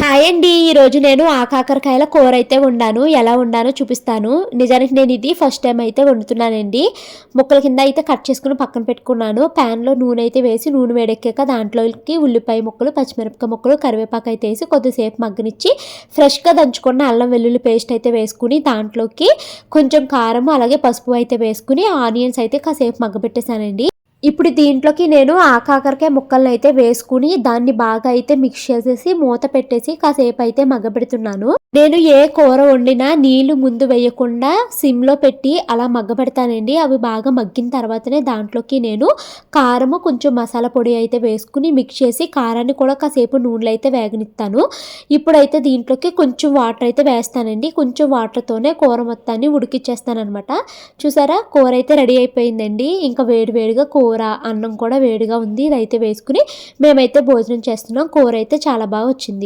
Hi అండి. ఈరోజు నేను ఆకాకరకాయల కూర అయితే వండాను. ఎలా వండానో చూపిస్తాను. నిజానికి నేను ఇది ఫస్ట్ టైం అయితే వండుతున్నానండి. ముక్కల కింద అయితే కట్ చేసుకుని పక్కన పెట్టుకున్నాను. ప్యాన్లో నూనె అయితే వేసి నూనె వేడెక్కాక దాంట్లోకి ఉల్లిపాయ ముక్కలు పచ్చిమిరపకాయ ముక్కలు కరివేపాకు అయితే వేసి కొద్దిసేపు మగ్గనిచ్చి ఫ్రెష్గా దంచుకున్న అల్లం వెల్లుల్లి పేస్ట్ అయితే వేసుకుని దాంట్లోకి కొంచెం కారం అలాగే పసుపు అయితే వేసుకుని ఆనియన్స్ అయితే కాసేపు మగ్గబెట్టేశానండి. ఇప్పుడు దీంట్లోకి నేను ఆకాకరకాయ ముక్కలను అయితే వేసుకుని దాన్ని బాగా అయితే మిక్స్ చేసేసి మూత పెట్టేసి కాసేపు అయితే మగ్గబెడుతున్నాను. నేను ఏ కూర వండినా నీళ్ళు ముందు వేయకుండా సిమ్లో పెట్టి అలా మగ్గబెడతానండి. అవి బాగా మగ్గిన తర్వాతనే దాంట్లోకి నేను కారము కొంచెం మసాలా పొడి అయితే వేసుకుని మిక్స్ చేసి కారాన్ని కూడా కాసేపు నూనెలో అయితే వేగనిస్తాను. ఇప్పుడైతే దీంట్లోకి కొంచెం వాటర్ అయితే వేస్తానండి. కొంచెం వాటర్తోనే కూర మొత్తాన్ని ఉడికిచ్చేస్తానమాట చూసారా? కూర అయితే రెడీ అయిపోయిందండి. ఇంకా వేడివేడిగా కూర అన్నం కూడా వేడిగా ఉంది. ఇదైతే వేసుకుని మేమైతే భోజనం చేస్తున్నాం. కూర అయితే చాలా బాగా వచ్చింది.